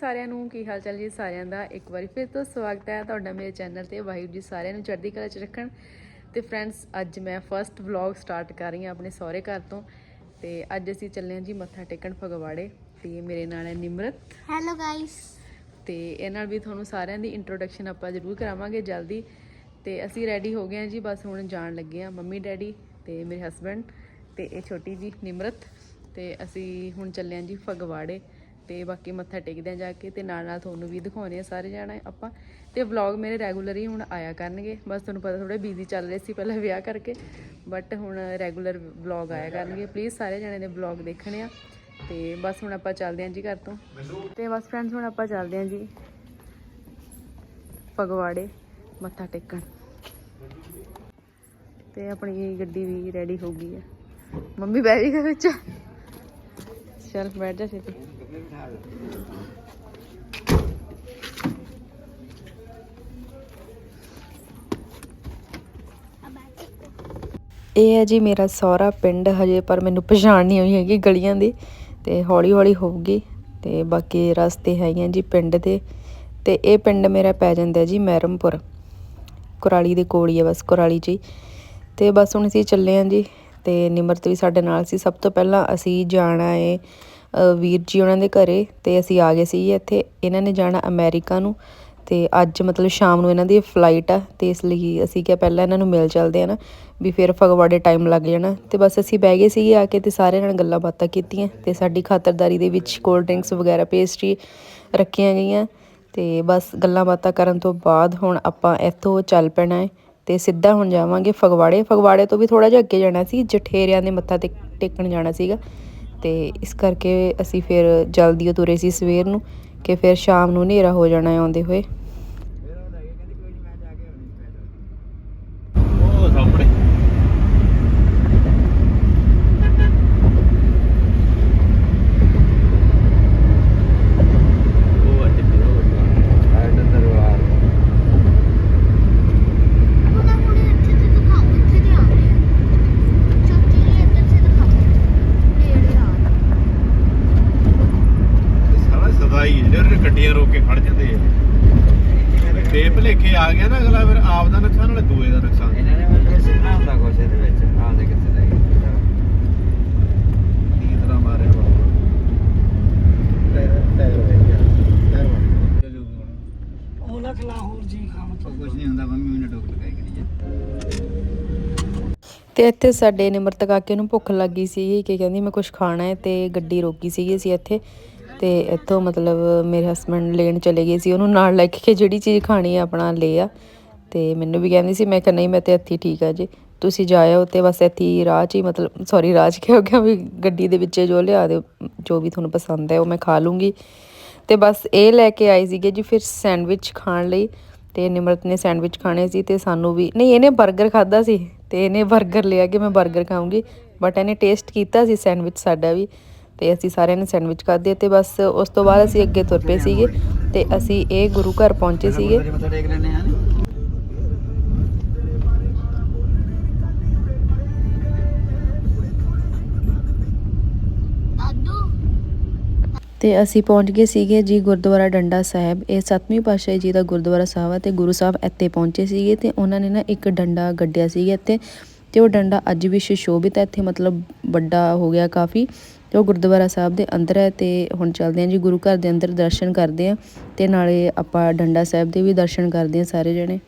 ਸਾਰਿਆਂ ਨੂੰ ਕੀ ਹਾਲ ਚਾਲ ਜੀ? ਸਾਰਿਆਂ ਦਾ ਇੱਕ ਵਾਰੀ ਫਿਰ ਤੋਂ ਸਵਾਗਤ ਹੈ ਤੁਹਾਡਾ ਮੇਰੇ ਚੈਨਲ ਤੇ। ਵਾਹਿਗੁਰੂ ਜੀ ਸਾਰਿਆਂ ਨੂੰ ਚੜ੍ਹਦੀ ਕਲਾ 'ਚ ਰੱਖਣ। ਤੇ ਫਰੈਂਡਸ ਅੱਜ ਮੈਂ ਫਰਸਟ ਵਲੌਗ ਸਟਾਰਟ ਕਰ ਰਹੀ ਹਾਂ ਆਪਣੇ ਸਹੁਰੇ ਘਰ ਤੋਂ। ਤੇ ਅੱਜ ਅਸੀਂ ਚੱਲੇ ਹਾਂ ਜੀ ਮੱਥਾ ਟੇਕਣ ਫਗਵਾੜੇ। ਤੇ ਮੇਰੇ ਨਾਲ ਹੈ ਨਿਮਰਤ। ਹੈਲੋ ਗਾਇਸ ਤੇ ਇਹ ਨਾਲ ਵੀ ਤੁਹਾਨੂੰ ਸਾਰਿਆਂ ਦੀ ਇੰਟਰੋਡਕਸ਼ਨ ਆਪਾਂ ਜ਼ਰੂਰ ਕਰਾਵਾਂਗੇ ਜਲਦੀ। ਤੇ ਅਸੀਂ ਰੈਡੀ ਹੋ ਗਏ ਹਾਂ ਜੀ ਬਸ ਹੁਣ ਜਾਣ ਲੱਗੇ ਹਾਂ ਮੰਮੀ ਡੈਡੀ ਤੇ ਮੇਰੇ ਹਸਬੰਡ ਤੇ ਇਹ ਛੋਟੀ ਜੀ ਨਿਮਰਤ। ਤੇ ਅਸੀਂ ਹੁਣ ਚੱਲੇ ਹਾਂ ਜੀ ਫਗਵਾੜੇ। ਤੇ ਬਾਕੀ ਮੱਥਾ ਟੇਕਦੇ ਹਾਂ ਜਾ ਕੇ ਤੇ ਨਾਲ ਨਾਲ ਤੁਹਾਨੂੰ ਵੀ ਦਿਖਾਉਣੇ ਆ ਸਾਰੇ ਜਾਣਾ ਆਪਾਂ। ਤੇ ਵਲੌਗ ਮੇਰੇ ਰੈਗੂਲਰ ਹੀ ਹੁਣ ਆਇਆ ਕਰਨਗੇ। ਬਸ ਤੁਹਾਨੂੰ ਪਤਾ ਥੋੜੇ ਬਿਜ਼ੀ ਚੱਲ ਰਹੇ ਸੀ ਪਹਿਲਾਂ ਵਿਆਹ ਕਰਕੇ। ਬਟ ਹੁਣ ਰੈਗੂਲਰ ਵਲੌਗ ਆਇਆ ਕਰਨਗੇ। ਪਲੀਜ਼ ਸਾਰੇ ਜਾਣੇ ਦੇ ਵਲੌਗ ਦੇਖਣੇ ਆ। ਤੇ ਬਸ ਹੁਣ ਆਪਾਂ ਚੱਲਦੇ ਹਾਂ ਜੀ ਘਰ ਤੋਂ। ਤੇ ਬਸ ਫਰੈਂਡਸ ਹੁਣ ਆਪਾਂ ਚੱਲਦੇ ਹਾਂ ਜੀ ਫਗਵਾੜੇ ਮੱਥਾ ਟੇਕਣ। ਤੇ ਆਪਣੀ ਗੱਡੀ ਵੀ ਰੈਡੀ ਹੋ ਗਈ ਹੈ ਮੰਮੀ ਬਹਿ ਗਈ ਵਿੱਚ। ਚਲ ਬੈਠ ਜਾ ਛੇਤੀ ਇਹ ਹੈ ਜੀ ਮੇਰਾ ਸਹੁਰਾ ਪਿੰਡ ਹਜੇ, ਪਰ ਮੈਨੂੰ ਪਛਾਣ ਨਹੀਂ ਹੋਈ ਹੈਗੀ ਗਲੀਆਂ ਦੀ। ਤੇ ਹੌਲੀ ਹੌਲੀ ਹੋਊਗੀ। ਤੇ ਬਾਕੀ ਰਸਤੇ ਹੈਗੇ ਜੀ ਪਿੰਡ ਦੇ। ਤੇ ਇਹ ਪਿੰਡ ਮੇਰਾ ਪੈ ਜਾਂਦਾ ਜੀ ਮਹਿਰਮਪੁਰ ਕੁਰਾਲੀ ਦੇ ਕੋਲ ਹੀ ਹੈ ਬਸ, ਕੁਰਾਲੀ 'ਚ ਹੀ। ਤੇ ਬਸ ਹੁਣ ਅਸੀਂ ਚੱਲੇ ਹਾਂ ਜੀ ਤੇ ਨਿਮਰਤ ਵੀ ਸਾਡੇ ਨਾਲ ਸੀ। ਸਭ ਤੋਂ ਪਹਿਲਾਂ ਅਸੀਂ ਜਾਣਾ ਏ ਵੀਰ ਜੀ ਉਹਨਾਂ ਦੇ ਘਰੇ ਤੇ ਅਸੀਂ ਆ ਗਏ ਸੀ ਇੱਥੇ। ਇਹਨਾਂ ਨੇ ਜਾਣਾ ਅਮਰੀਕਾ ਨੂੰ ਤੇ ਅੱਜ ਮਤਲਬ ਸ਼ਾਮ ਨੂੰ ਇਹਨਾਂ ਦੀ ਫਲਾਈਟ ਆ ਤੇ ਇਸ ਲਈ ਅਸੀਂ ਕਿਹਾ ਪਹਿਲਾਂ ਇਹਨਾਂ ਨੂੰ ਮਿਲ ਚੱਲਦੇ ਆ ਨਾ ਵੀ ਫਿਰ ਫਗਵਾੜੇ ਟਾਈਮ ਲੱਗ ਜਾਣਾ। ਤੇ ਬਸ ਅਸੀਂ ਬਹਿ ਗਏ ਸੀਗੇ ਆ ਕੇ ਤੇ ਸਾਰਿਆਂ ਨਾਲ ਗੱਲਾਂ ਬਾਤਾਂ ਕੀਤੀਆਂ ਤੇ ਸਾਡੀ ਖਾਤਰਦਾਰੀ ਦੇ ਵਿੱਚ ਕੋਲਡ ਡਰਿੰਕਸ ਵਗੈਰਾ, ਪੇਸਟਰੀ ਰੱਖੀਆਂ ਗਈਆਂ ਤੇ ਬਸ ਗੱਲਾਂ ਬਾਤਾਂ ਕਰਨ ਤੋਂ ਬਾਅਦ ਹੁਣ ਆਪਾਂ ਇੱਥੋਂ ਚੱਲ ਪੈਣਾ ਹੈ ਤੇ ਸਿੱਧਾ ਹੁਣ ਜਾਵਾਂਗੇ ਫਗਵਾੜੇ। ਫਗਵਾੜੇ ਤੋਂ ਵੀ ਥੋੜਾ ਜਿਹਾ ਅੱਗੇ ਜਾਣਾ ਸੀ, ਜਠੇਰਿਆਂ ਦੇ ਮੱਥਾ 'ਤੇ ਟੇਕਣ ਜਾਣਾ ਸੀਗਾ। ਤੇ ਇਸ ਕਰਕੇ ਅਸੀਂ ਫਿਰ ਜਲਦੀ ਤੁਰੇ ਸੀ ਸਵੇਰ ਨੂੰ, ਕਿ ਫਿਰ ਸ਼ਾਮ ਨੂੰ ਹਨੇਰਾ ਹੋ ਜਾਣਾ ਆਉਂਦੇ ਹੋਏ ਉਹ ਸਾਹਮਣੇ ਉਹ ਅੱਜ ਸਾਈਡ ਦਰਬਾਰ ਉਹਦਾ ਹੁਣੇ ਇੱਥੇ ਤੇ ਦਿਖਾਓ ਇੱਥੇ ਤੇ ਆ ਰਹੇ ਆ ਚਾਚੀ ਜੀ ਇੱਧਰ ਸੇ ਦਿਖਾਓ ਨੇੜੇ ਆ ਸਾਰਾ ਸਦਾਈ ਜਿਹੜੇ ਗੱਡੀਆਂ ਰੋਕ ਕੇ ਖੜ ਜਾਂਦੇ ਆ ਬੇਭਲੇਖੇ ਆ ਗਿਆ ਨਾ ਅਗਲਾ ਫਿਰ ਆਪ ਦਾ ਨੁਕਸਾਨ ਨਾਲੇ ਦੂਏ ਦਾ ਨੁਕਸਾਨ। ਇਹਨਾਂ ਨੇ ਮਤਲਬ ਸਿੱਧਾ ਹੁੰਦਾ ਕੁਛ ਇਹਦੇ ਵਿੱਚ ਆਹ ਦੇ ਕਿੱਥੇ ਦਾ ਕੀ ਤਰ੍ਹਾਂ ਮਾਰਿਆ ਬਾਬਾ। ਉਹ ਕੁਛ ਨਹੀਂ ਹੁੰਦਾ ਮੰਮੀ ਮੈਨੂੰ ਡੋਕ ਲਗਾਈ ਕਰੀ ਜਾ ਤੇ ਇੱਥੇ ਸਾਡੇ ਨਿਮਰਤ ਕਾਕੇ ਨੂੰ ਭੁੱਖ ਲੱਗੀ ਸੀ ਕਿ ਕਹਿੰਦੀ ਮੈਂ ਕੁਝ ਖਾਣਾ ਹੈ ਤੇ ਗੱਡੀ ਰੋਕੀ ਸੀਗੀ ਅਸੀਂ ਇੱਥੇ। ਤੇ ਇੱਥੋਂ ਮਤਲਬ ਮੇਰੇ ਹਸਬੰਡ ਲੈਣ ਚਲੇ ਗਏ ਸੀ, ਉਹਨੂੰ ਨਾਲ ਲੈ ਕੇ ਜਿਹੜੀ ਚੀਜ਼ ਖਾਣੀ ਆ ਆਪਣਾ ਲੈ ਆ। ਤੇ ਮੈਨੂੰ ਵੀ ਕਹਿੰਦੀ ਸੀ, ਮੈਂ ਕਿਹਾ ਨਹੀਂ, ਮੈਂ ਤੇ ਇੱਥੇ ਠੀਕ ਆ ਜੀ। ਤੁਸੀਂ ਜਾਇਓ ਤੇ ਬਸ ਇੱਥੇ ਰਾਹ 'ਚ ਹੀ ਮਤਲਬ ਸੌਰੀ ਰਾਹ 'ਚ ਹੋ ਗਿਆ ਵੀ ਗੱਡੀ ਦੇ ਵਿੱਚ ਜੋ ਲਿਆ ਦਿਓ, ਜੋ ਵੀ ਤੁਹਾਨੂੰ ਪਸੰਦ ਹੈ ਉਹ ਮੈਂ ਖਾ ਲੂੰਗੀ। ਤੇ ਬਸ ਇਹ ਲੈ ਕੇ ਆਈ ਸੀਗੇ ਜੀ ਫਿਰ ਸੈਂਡਵਿਚ ਖਾਣ ਲਈ। ਤੇ ਨਿਮਰਤ ਨੇ ਸੈਂਡਵਿਚ ਖਾਣੇ ਸੀ ਤੇ ਸਾਨੂੰ ਵੀ, ਨਹੀਂ, ਇਹਨੇ 버ਗਰ ਖਾਦਾ ਸੀ ਤੇ ਇਹਨੇ 버ਗਰ ਲਿਆ ਕਿ ਮੈਂ 버ਗਰ ਖਾਉਂਗੀ ਬਟ ਇਹਨੇ ਟੇਸਟ ਕੀਤਾ ਸੀ ਸੈਂਡਵਿਚ ਸਾਡਾ ਵੀ। ਤੇ ਅਸੀਂ ਸਾਰਿਆਂ ਨੇ ਸੈਂਡਵਿਚ ਖਾਧੇ ਤੇ ਬਸ ਉਸ ਤੋਂ ਬਾਅਦ ਅਸੀਂ ਅੱਗੇ ਤੁਰ ਪਏ ਸੀਗੇ ਤੇ ਅਸੀਂ ਇਹ ਗੁਰੂ ਘਰ ਪਹੁੰਚੇ ਸੀਗੇ। ਤੇ ਅਸੀਂ ਪਹੁੰਚ ਗਏ ਸੀਗੇ ਜੀ ਗੁਰਦੁਆਰਾ ਡੰਡਾ ਸਾਹਿਬ। ਇਹ ਸਤਵੀਂ ਪਾਤਸ਼ਾਹੀ ਜੀ ਦਾ ਗੁਰਦੁਆਰਾ ਸਾਹਿਬ ਹੈ ਤੇ ਗੁਰੂ ਸਾਹਿਬ ਇੱਥੇ ਪਹੁੰਚੇ ਸੀਗੇ ਤੇ ਉਹਨਾਂ ਨੇ ਨਾ ਇੱਕ ਡੰਡਾ ਗੱਡਿਆ ਸੀਗਾ ਇੱਥੇ ਤੇ ਉਹ ਡੰਡਾ ਅੱਜ ਵੀ ਸੁਸ਼ੋਭਿਤ ਹੈ ਇੱਥੇ ਮਤਲਬ ਵੱਡਾ ਹੋ ਗਿਆ ਕਾਫੀ। ਤੇ ਉਹ ਗੁਰਦੁਆਰਾ ਸਾਹਿਬ ਦੇ ਅੰਦਰ ਹੈ ਤੇ ਹੁਣ ਚੱਲਦੇ ਹਾਂ ਜੀ ਗੁਰੂ ਘਰ ਦੇ ਅੰਦਰ ਦਰਸ਼ਨ ਕਰਦੇ ਹਾਂ ਤੇ ਨਾਲੇ ਆਪਾਂ ਡੰਡਾ ਸਾਹਿਬ ਦੇ ਵੀ ਦਰਸ਼ਨ ਕਰਦੇ ਹਾਂ ਸਾਰੇ ਜਣੇ।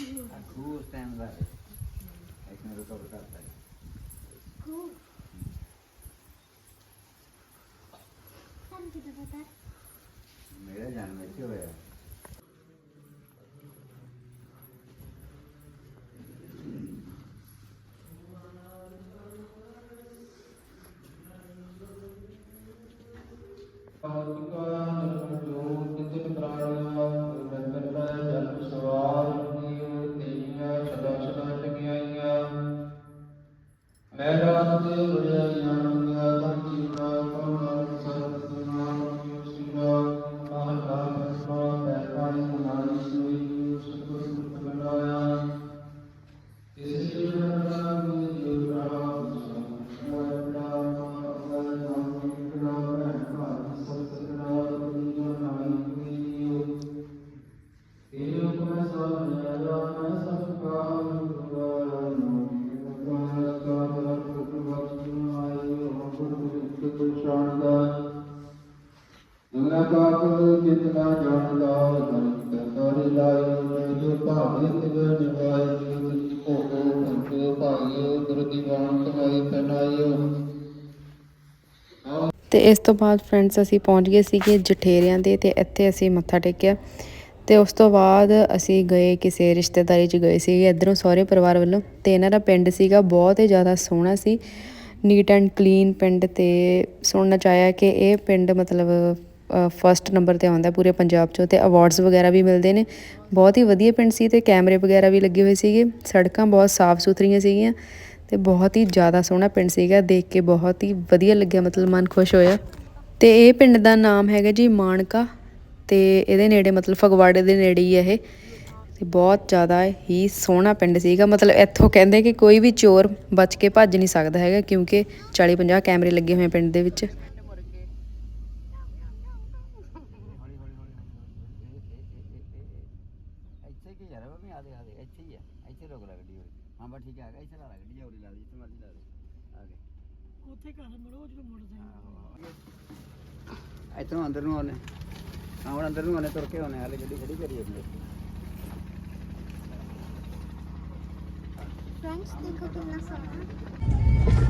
ਖੂਸ ਟਾਈਮ ਦਾ ਇੱਕ ਮਿੰਟ ਕਵਰ ਕਰਦਾ ਹੈ ਸਾਨੂੰ ਕਿਦਾਂ ਪਤਾ ਦੁਨਾ ਕਾ ਜਿਤਨਾ ਜਾਣਦਾ ਹਰਿ ਕਰਤਾਰੇ ਲਾਇਓ ਜੋ ਭਾਵੇ ਤਿਵ ਨਿਵਾਇ ਜੋ ਕੋ ਕੋ ਕੰਤੇ ਭਾਇਓ ਗੁਰ ਦੀਵਾਨ ਕਮਾਈ ਪਹਿਨਾਇਓ। ਤੇ ਇਸ ਤੋਂ ਬਾਅਦ ਫਰੈਂਡਸ ਅਸੀਂ ਪਹੁੰਚ ਗਏ ਸੀਗੇ ਜਠੇਰਿਆਂ ਦੇ ਤੇ ਇੱਥੇ ਅਸੀਂ ਮੱਥਾ ਟੇਕਿਆ। ਤੇ ਉਸ ਤੋਂ ਬਾਅਦ ਅਸੀਂ ਗਏ ਕਿਸੇ ਰਿਸ਼ਤੇਦਾਰੀ 'ਚ ਗਏ ਸੀਗੇ ਇਧਰੋਂ ਸਹੁਰੇ ਪਰਿਵਾਰ ਵੱਲੋਂ। ਤੇ ਇਹਨਾਂ ਦਾ ਪਿੰਡ ਸੀਗਾ, ਬਹੁਤ ਹੀ ਜ਼ਿਆਦਾ ਸੋਹਣਾ ਸੀ। ਨੀਟ ਐਂਡ ਕਲੀਨ ਪਿੰਡ ਤੇ ਸੁਣਨਾ ਚਾਹਿਆ ਕਿ ਇਹ ਪਿੰਡ ਮਤਲਬ ਫਸਟ ਨੰਬਰ ਤੇ ਆਉਂਦਾ ਪੂਰੇ ਪੰਜਾਬ 'ਚੋਂ ਤੇ ਅਵਾਰਡਸ ਵਗੈਰਾ ਵੀ ਮਿਲਦੇ ਨੇ। ਬਹੁਤ ਹੀ ਵਧੀਆ ਪਿੰਡ ਸੀ ਤੇ ਕੈਮਰੇ ਵਗੈਰਾ ਵੀ ਲੱਗੇ ਹੋਏ ਸੀਗੇ। ਸੜਕਾਂ ਬਹੁਤ ਸਾਫ਼ ਸੁਥਰੀਆਂ ਸੀਗੀਆਂ ਤੇ ਬਹੁਤ ਹੀ ਜ਼ਿਆਦਾ ਸੋਹਣਾ ਪਿੰਡ ਸੀਗਾ। ਦੇਖ ਕੇ ਬਹੁਤ ਹੀ ਵਧੀਆ ਲੱਗਿਆ, ਮਤਲਬ ਮਨ ਖੁਸ਼ ਹੋਇਆ। ਤੇ ਇਹ ਪਿੰਡ ਦਾ ਨਾਮ ਹੈਗਾ ਜੀ ਮਾਨਕਾ ਤੇ ਇਹਦੇ ਨੇੜੇ ਮਤਲਬ ਫਗਵਾੜੇ ਦੇ ਨੇੜੇ ਹੀ ਹੈ ਇਹ। ਤੇ ਬਹੁਤ ਜ਼ਿਆਦਾ ਹੀ ਸੋਹਣਾ ਪਿੰਡ ਸੀਗਾ। ਮਤਲਬ ਇੱਥੋਂ ਕਹਿੰਦੇ ਕਿ ਕੋਈ ਵੀ ਚੋਰ ਬਚ ਕੇ ਭੱਜ ਨਹੀਂ ਸਕਦਾ ਹੈਗਾ ਕਿਉਂਕਿ 40 50 ਕੈਮਰੇ ਲੱਗੇ ਹੋਏ ਪਿੰਡ ਦੇ ਵਿੱਚ ਇੱਥੇ ਕੇ ਯਾਰ ਮੈਂ ਆ ਦੇ ਆ ਦੇ ਇੱਥੇ ਹੀ ਆ ਇੱਥੇ ਰੋਕ ਲੈ ਗੱਡੀ ਹੋਰੀ ਹਾਂ ਬਾ ਠੀਕ ਆ ਇੱਥੇ ਲਾ ਲੈ ਗੱਡੀ ਹੋਰੀ ਲਾ ਦੇ ਜਿੱਥੇ ਮਰਜ਼ੀ ਲਾ ਦੇ ਆ ਗਏ ਉੱਥੇ ਘਰ ਮੜੋ ਜਦੋਂ ਮੋਟਰਸਾਈਕਲ ਇੱਥੋਂ ਅੰਦਰ ਨੂੰ ਆਉਣੇ ਹਾਂ ਹੁਣ ਅੰਦਰ ਨੂੰ ਆਉਣੇ ਤੁਰ ਕੇ ਆਉਣੇ ਹਾਲੇ ਗੱਡੀ ਖੜੀ ਕਰੀ ਜਾਂਦੇ ਫਰੈਂਡਸ ਦੇਖੋ ਕਿੰਨਾ ਸੋਹਣਾ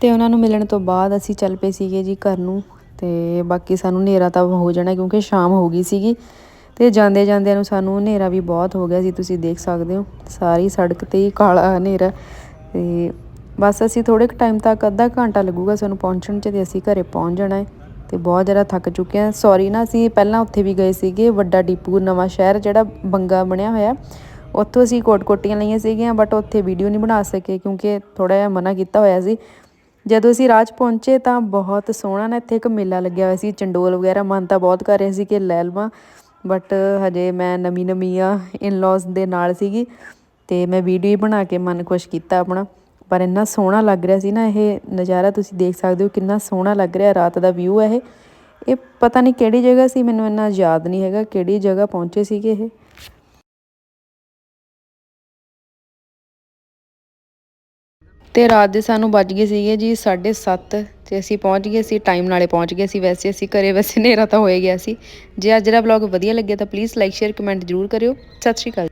ਤੇ ਉਹਨਾਂ ਨੂੰ ਮਿਲਣ ਤੋਂ ਬਾਅਦ ਅਸੀਂ ਚੱਲ ਪਏ ਸੀਗੇ ਜੀ ਘਰ ਨੂੰ। ਤੇ ਬਾਕੀ ਸਾਨੂੰ ਹਨੇਰਾ ਤਾਂ ਹੋ ਜਾਣਾ ਕਿਉਂਕਿ ਸ਼ਾਮ ਹੋ ਗਈ ਸੀਗੀ। ਤੇ ਜਾਂਦੇ ਜਾਂਦਿਆਂ ਨੂੰ ਸਾਨੂੰ ਹਨੇਰਾ ਵੀ ਬਹੁਤ ਹੋ ਗਿਆ ਸੀ, ਤੁਸੀਂ ਦੇਖ ਸਕਦੇ ਹੋ। ਸਾਰੀ ਸੜਕ ਤੇ ਹੀ ਕਾਲਾ ਹਨੇਰਾ। ਤੇ ਬਸ ਅਸੀਂ ਥੋੜੇ ਕੁ ਟਾਈਮ ਤੱਕ ਅੱਧਾ ਘੰਟਾ ਲੱਗੂਗਾ ਸਾਨੂੰ ਪਹੁੰਚਣ 'ਚ ਤੇ ਅਸੀਂ ਘਰੇ ਪਹੁੰਚ ਜਾਣਾ ਹੈ। ਤੇ ਬਹੁਤ ਜ਼ਿਆਦਾ ਥੱਕ ਚੁੱਕੇ ਹਾਂ। ਸੌਰੀ ਨਾ, ਅਸੀਂ ਪਹਿਲਾਂ ਉੱਥੇ ਵੀ ਗਏ ਸੀਗੇ, ਵੱਡਾ ਡੀਪੂ ਨਵਾਂ ਸ਼ਹਿਰ ਜਿਹੜਾ ਬੰਗਾ ਬਣਿਆ ਹੋਇਆ। ਉੱਥੋਂ ਅਸੀਂ ਕੋਟ ਕੋਟੀਆਂ ਲਈਆਂ ਸੀਗੀਆਂ ਬਟ ਉੱਥੇ ਵੀਡੀਓ ਨਹੀਂ ਬਣਾ ਸਕੇ ਕਿਉਂਕਿ ਥੋੜਾ ਜਿਹਾ ਮਨਾ ਕੀਤਾ ਹੋਇਆ ਸੀ। ਜਦੋਂ ਅਸੀਂ ਰਾਜ ਪਹੁੰਚੇ ਤਾਂ ਬਹੁਤ ਸੋਹਣਾ ਨਾ ਇੱਥੇ ਇੱਕ ਮੇਲਾ ਲੱਗਿਆ ਹੋਇਆ ਸੀ। ਚੰਡੋਲ ਵਗੈਰਾ ਮਨ ਤਾਂ ਬਹੁਤ ਕਰ ਰਿਹਾ ਸੀ ਕਿ ਲੈ ਲਵਾਂ। ਬਟ ਹਜੇ ਮੈਂ ਨਵੀਂ ਨਵੀਂ ਆ ਇਨ-ਲॉज ਦੇ ਨਾਲ ਸੀਗੀ ਤੇ ਮੈਂ ਵੀਡੀਓ ਹੀ ਬਣਾ ਕੇ ਮਨ ਖੁਸ਼ ਕੀਤਾ ਆਪਣਾ। ਪਰ ਇੰਨਾ ਸੋਹਣਾ ਲੱਗ ਰਿਹਾ ਸੀ ਨਾ ਇਹ ਨਜ਼ਾਰਾ, ਤੁਸੀਂ ਦੇਖ ਸਕਦੇ ਹੋ ਕਿੰਨਾ ਸੋਹਣਾ ਲੱਗ ਰਿਹਾ ਰਾਤ ਦਾ ਵਿਊ ਹੈ ਇਹ। ਇਹ ਪਤਾ ਨਹੀਂ ਕਿਹੜੀ ਜਗ੍ਹਾ ਸੀ, ਮੈਨੂੰ ਇੰਨਾ ਯਾਦ ਨਹੀਂ ਹੈਗਾ ਕਿਹੜੀ ਜਗ੍ਹਾ ਪਹੁੰਚੇ ਸੀਗੇ ਇਹ। ਤੇ ਰਾਤ ਦੇ ਸਾਨੂੰ ਵੱਜ ਗਏ ਸੀਗੇ ਜੀ 7:30 ਤੇ ਅਸੀਂ ਪਹੁੰਚ ਗਏ ਸੀ ਟਾਈਮ ਨਾਲੇ ਪਹੁੰਚ ਗਏ ਸੀ ਵੈਸੇ, ਅਸੀਂ ਘਰੇ ਵੈਸੇ ਹਨੇਰਾ ਤਾਂ ਹੋਏ ਗਿਆ ਸੀ। ਜੇ ਅੱਜ ਦਾ ਵਲੌਗ ਵਧੀਆ ਲੱਗਿਆ ਤਾਂ ਪਲੀਜ਼ ਲਾਈਕ ਸ਼ੇਅਰ ਕਮੈਂਟ ਜ਼ਰੂਰ ਕਰਿਓ। ਸਤਿ ਸ਼੍ਰੀ ਅਕਾਲ।